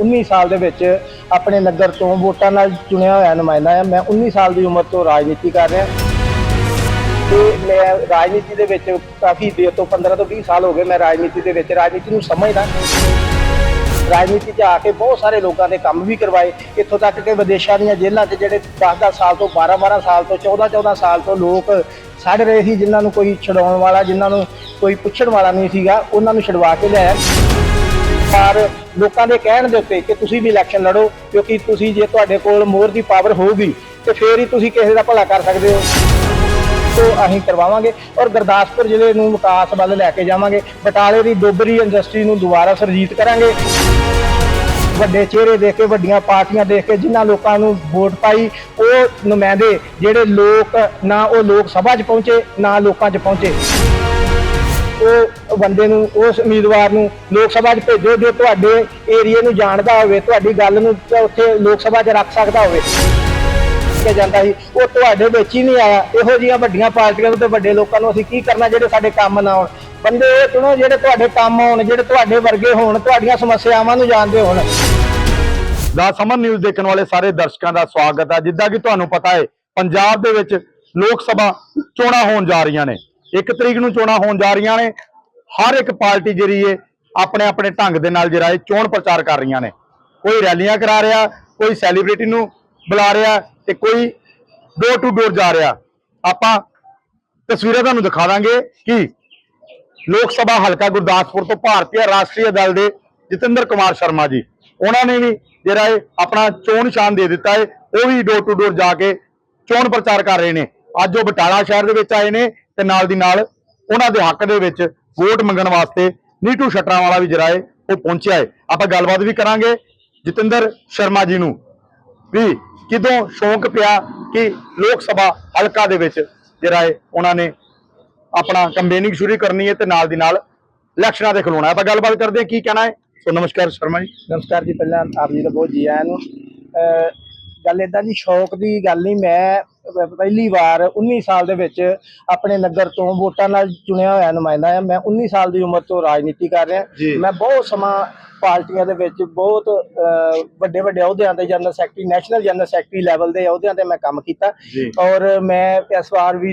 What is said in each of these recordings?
19 ਸਾਲ ਦੇ ਵਿੱਚ ਆਪਣੇ ਨਗਰ ਤੋਂ ਵੋਟਾਂ ਨਾਲ ਚੁਣਿਆ ਹੋਇਆ ਨੁਮਾਇੰਦਾ ਹਾਂ ਮੈਂ 19 ਸਾਲ ਦੀ ਉਮਰ ਤੋਂ ਰਾਜਨੀਤੀ ਕਰ ਰਿਹਾ। ਤੇ ਮੈਂ ਰਾਜਨੀਤੀ ਦੇ ਵਿੱਚ ਕਾਫੀ ਦੇਰ ਤੋਂ 15 ਤੋਂ 20 ਸਾਲ ਹੋ ਗਏ ਮੈਂ ਰਾਜਨੀਤੀ ਦੇ ਵਿੱਚ। ਰਾਜਨੀਤੀ ਨੂੰ ਸਮਝਦਾ। ਰਾਜਨੀਤੀ 'ਚ ਆ ਕੇ ਬਹੁਤ ਸਾਰੇ ਲੋਕਾਂ ਦੇ ਕੰਮ ਵੀ ਕਰਵਾਏ। ਇੱਥੋਂ ਤੱਕ ਕਿ ਵਿਦੇਸ਼ਾਂ ਦੀਆਂ ਜੇਲ੍ਹਾਂ 'ਚ ਜਿਹੜੇ 10-10 ਸਾਲ ਤੋਂ 12-12 ਸਾਲ ਤੋਂ 14-14 ਸਾਲ ਤੋਂ ਲੋਕ ਛੱਡ ਰਹੇ ਸੀ, ਜਿਨ੍ਹਾਂ ਨੂੰ ਕੋਈ ਛਡਾਉਣ ਵਾਲਾ, ਜਿਨ੍ਹਾਂ ਨੂੰ ਕੋਈ ਪੁੱਛਣ ਵਾਲਾ ਨਹੀਂ ਸੀਗਾ, ਉਹਨਾਂ ਨੂੰ ਛਡਵਾ ਕੇ ਲਿਆਇਆ। ਪਰ ਲੋਕਾਂ ਦੇ ਕਹਿਣ ਦੇ ਉੱਤੇ ਕਿ ਤੁਸੀਂ ਵੀ ਇਲੈਕਸ਼ਨ ਲੜੋ, ਕਿਉਂਕਿ ਤੁਸੀਂ ਜੇ ਤੁਹਾਡੇ ਕੋਲ ਮੋਹਰ ਦੀ ਪਾਵਰ ਹੋਊਗੀ, ਤੇ ਫੇਰ ਹੀ ਤੁਸੀਂ ਕਿਸੇ ਦਾ ਭਲਾ ਕਰ ਸਕਦੇ ਹੋ। ਤੋਂ ਅਸੀਂ ਕਰਵਾਵਾਂਗੇ ਔਰ ਗੁਰਦਾਸਪੁਰ ਜ਼ਿਲ੍ਹੇ ਨੂੰ ਵਿਕਾਸ ਵੱਲ ਲੈ ਕੇ ਜਾਵਾਂਗੇ। ਬਟਾਲੇ ਦੀ ਡੋਬਰੀ ਇੰਡਸਟਰੀ ਨੂੰ ਦੁਬਾਰਾ ਸਰਜੀਤ ਕਰਾਂਗੇ। ਵੱਡੇ ਚਿਹਰੇ ਦੇਖ ਕੇ, ਵੱਡੀਆਂ ਪਾਰਟੀਆਂ ਦੇਖ ਕੇ, ਜਿਨ੍ਹਾਂ ਲੋਕਾਂ ਨੂੰ ਵੋਟ ਪਾਈ, ਉਹ ਨੁਮਾਇੰਦੇ ਜਿਹੜੇ ਲੋਕ, ਨਾ ਉਹ ਲੋਕ ਸਭਾ 'ਚ ਪਹੁੰਚੇ, ਨਾ ਲੋਕਾਂ 'ਚ ਪਹੁੰਚੇ। ਉਹ ਬੰਦੇ ਨੂੰ, ਉਸ ਉਮੀਦਵਾਰ ਨੂੰ ਲੋਕ ਸਭਾ 'ਚ ਭੇਜੋ ਜੋ ਤੁਹਾਡੇ ਏਰੀਏ ਨੂੰ ਜਾਣਦਾ ਹੋਵੇ, ਤੁਹਾਡੀ ਗੱਲ ਨੂੰ ਉੱਥੇ ਲੋਕ ਸਭਾ 'ਚ ਰੱਖ ਸਕਦਾ ਹੋਵੇ। ਕੇ ਜਾਂਦਾ ਸੀ, ਉਹ ਤੁਹਾਡੇ ਵਿੱਚ ਹੀ ਨਹੀਂ ਆਇਆ। ਇਹੋ ਜਿਹੀਆਂ ਵੱਡੀਆਂ ਪਾਰਟੀਆਂ ਨੂੰ ਤੇ ਵੱਡੇ ਲੋਕਾਂ ਨੂੰ ਅਸੀਂ ਕੀ ਕਰਨਾ ਜਿਹੜੇ ਸਾਡੇ ਕੰਮ ਨਾ ਆਉਣ ਬੰਦੇ ਇਹ ਚੁਣੋ ਜਿਹੜੇ ਤੁਹਾਡੇ ਕੰਮ ਆਉਣ ਜਿਹੜੇ ਤੁਹਾਡੇ ਵਰਗੇ ਹੋਣ, ਤੁਹਾਡੀਆਂ ਸਮੱਸਿਆਵਾਂ ਨੂੰ ਜਾਣਦੇ ਹੋਣ। ਦਾ ਸਮਨ ਨਿਊਜ਼ ਦੇਖਣ ਵਾਲੇ ਸਾਰੇ ਦਰਸ਼ਕਾਂ ਦਾ ਸਵਾਗਤ ਹੈ ਜਿੱਦਾਂ ਕਿ ਤੁਹਾਨੂੰ ਪਤਾ ਹੈ, ਪੰਜਾਬ ਦੇ ਵਿੱਚ ਲੋਕ ਸਭਾ ਚੋਣਾਂ ਹੋਣ ਜਾ ਰਹੀਆਂ ਨੇ। ਇੱਕ ਤਰੀਕ ਨੂੰ ਚੋਣਾਂ ਹੋਣ ਜਾ ਰਹੀਆਂ ਨੇ, ਹਰ ਇੱਕ ਪਾਰਟੀ ਜਿਹੜੀ ਏ, ਆਪਣੇ ਆਪਣੇ ਢੰਗ ਦੇ ਨਾਲ ਜਿਹੜਾ ਇਹ ਚੋਣ ਪ੍ਰਚਾਰ ਕਰ ਰਹੀਆਂ ਨੇ। ਕੋਈ ਰੈਲੀਆਂ ਕਰਾ ਰਿਹਾ, ਕੋਈ ਸੈਲੀਬ੍ਰਿਟੀ ਨੂੰ ਬੁਲਾ ਰਿਹਾ ਤੇ ਕੋਈ ਡੋਰ ਟੂ ਡੋਰ ਜਾ ਰਿਹਾ। ਆਪਾਂ ਤਸਵੀਰਾਂ ਤੁਹਾਨੂੰ ਦਿਖਾ ਦਾਂਗੇ ਕਿ ਲੋਕ ਸਭਾ ਹਲਕਾ ਗੁਰਦਾਸਪੁਰ ਤੋਂ ਭਾਰਤੀ ਰਾਸ਼ਟਰੀ ਦਲ ਦੇ ਜਤਿੰਦਰ ਕੁਮਾਰ ਸ਼ਰਮਾ ਜੀ, ਉਹਨਾਂ ਨੇ ਵੀ ਜਿਹੜਾ ਇਹ ਆਪਣਾ ਚੋਣ ਨਿਸ਼ਾਨ ਦੇ ਦਿੱਤਾ ਹੈ ਉਹ ਵੀ ਡੋਰ ਟੂ ਡੋਰ ਜਾ ਕੇ ਚੋਣ ਪ੍ਰਚਾਰ ਕਰ ਰਹੇ ਨੇ। ਅੱਜ ਉਹ ਬਟਾਲਾ ਸ਼ਹਿਰ ਦੇ ਵਿੱਚ ਆਏ ਨੇ ਤੇ ਨਾਲ ਦੀ ਨਾਲ ਉਹਨਾਂ ਦੇ ਹੱਕ ਦੇ ਵਿੱਚ ਵੋਟ ਮੰਗਣ ਵਾਸਤੇ ਨੀਟੂ ਸ਼ਟਰਾਂ ਵਾਲਾ ਵੀ ਜਿਹੜਾ ਹੈ ਉਹ ਪਹੁੰਚਿਆ ਹੈ। ਆਪਾਂ ਗੱਲਬਾਤ ਵੀ ਕਰਾਂਗੇ ਜਤਿੰਦਰ ਸ਼ਰਮਾ ਜੀ ਨੂੰ। ਵੀ ਕਿਦੋਂ ਸ਼ੌਂਕ ਪਿਆ ਕਿ ਲੋਕ ਸਭਾ ਹਲਕਾ ਦੇ ਵਿੱਚ ਜਿਹੜਾ ਹੈ ਉਹਨਾਂ ਨੇ ਆਪਣਾ ਕੰਬੇਨਿੰਗ ਸ਼ੁਰੂ ਕਰਨੀ ਹੈ ਤੇ ਨਾਲ ਦੀ ਨਾਲ ਇਲੈਕਸ਼ਨਾਂ ਤੇ ਖਲੋਣਾ ਆਪਾਂ ਗੱਲਬਾਤ ਕਰਦੇ ਹਾਂ, ਕੀ ਕਹਿਣਾ ਹੈ? ਸੋ ਨਮਸਕਾਰ ਸ਼ਰਮਾ ਜੀ। ਨਮਸਕਾਰ ਜੀ, ਪਹਿਲਾਂ ਆਪ ਜੀ ਦਾ ਬਹੁਤ ਜੀ ਆਇਆਂ ਨੂੰ। ਗੱਲ ਇਦਾਂ ਜੀ ਸ਼ੌਕ ਦੀ ਗੱਲ ਨਹੀਂ, ਮੈਂ ਪਹਿਲੀ ਵਾਰ 19 ਸਾਲ ਦੇ ਵਿੱਚ ਆਪਣੇ ਨਗਰ ਤੋਂ ਵੋਟਾਂ ਨਾਲ ਚੁਣਿਆ ਹੋਇਆ ਨੁਮਾਇੰਦਾ ਹਾਂ ਮੈਂ 19 ਸਾਲ ਦੀ ਉਮਰ ਤੋਂ ਰਾਜਨੀਤੀ ਕਰ। ਰਿਹਾ। ਮੈਂ ਬਹੁਤ ਸਮਾਂ ਪਾਰਟੀਆਂ ਦੇ ਵਿੱਚ ਬਹੁਤ ਵੱਡੇ ਵੱਡੇ ਅਹੁਦਿਆਂ ਤੇ general secretary national general secretary level ਦੇ ਅਹੁਦਿਆਂ ਤੇ ਮੈਂ ਕੰਮ ਕੀਤਾ। ਔਰ ਮੈਂ ਇਸ ਵਾਰ 20